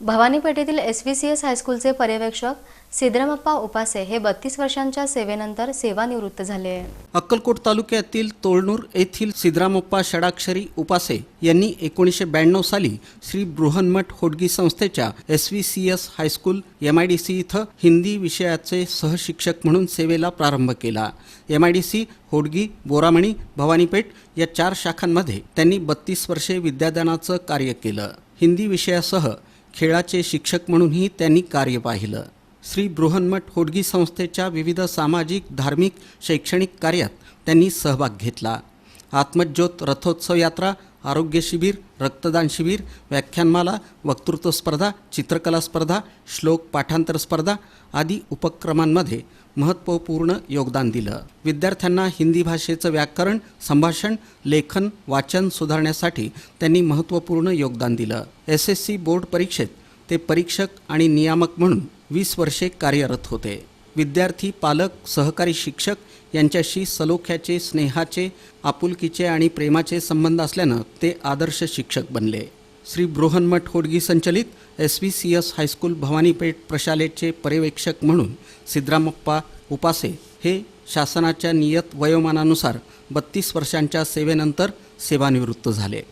भवानी पेठेतील S V C S हायस्कूलचे पर्यवेक्षक सिद्रमप्पा उपासे हे बत्तीस वर्षांच्या सेवेनंतर सेवानिवृत्त झाले. आहे अक्कलकोट तालुक्यातील तोळनूर येथील सिद्रामप्पा षडाक्षरी उपासे यांनी एकोणीसशे ब्याण्णव साली श्री बृहन्मठ होडगी संस्थेच्या S V C S high school M I D C इथं हिंदी विषयाचे सहशिक्षक म्हणून सेवेला प्रारंभ केला. M I D C Hodgi Boramani Bhavanipeth या चार शाखांमध्ये त्यांनी बत्तीस वर्षे विद्यादानाचं कार्य केलं. हिंदी विषयासह खेळाचे शिक्षक म्हणूनही त्यांनी कार्य पाहिलं. श्री बृहन्मठ होडगी संस्थेच्या विविध सामाजिक धार्मिक शैक्षणिक कार्यात त्यांनी सहभाग घेतला. आत्मज्योत रथोत्सव यात्रा आरोग्य शिबिर रक्तदान शिबिर व्याख्यानमाला वक्तृत्व स्पर्धा चित्रकला स्पर्धा श्लोक पाठांतर स्पर्धा आदी उपक्रमांमध्ये महत्त्वपूर्ण योगदान दिलं. विद्यार्थ्यांना हिंदी भाषेचं व्याकरण संभाषण लेखन वाचन सुधारण्यासाठी त्यांनी महत्त्वपूर्ण योगदान दिलं. एस एस सी बोर्ड परीक्षेत ते परीक्षक आणि नियामक म्हणून वीस वर्षे कार्यरत होते. विद्यार्थी पालक सहकारी शिक्षक यांच्याशी सलोख्याचे स्नेहाचे आपुलकीचे आणि प्रेमाचे संबंध असल्यानं ते आदर्श शिक्षक बनले. श्री बृहन्मठ होडगी संचलित S V C S high school Bhavanipeth प्रशालेचे पर्यवेक्षक म्हणून सिद्धरामप्पा उपासे हे शासनाच्या नियत वयोमानानुसार बत्तीस वर्षांच्या सेवेनंतर सेवानिवृत्त झाले.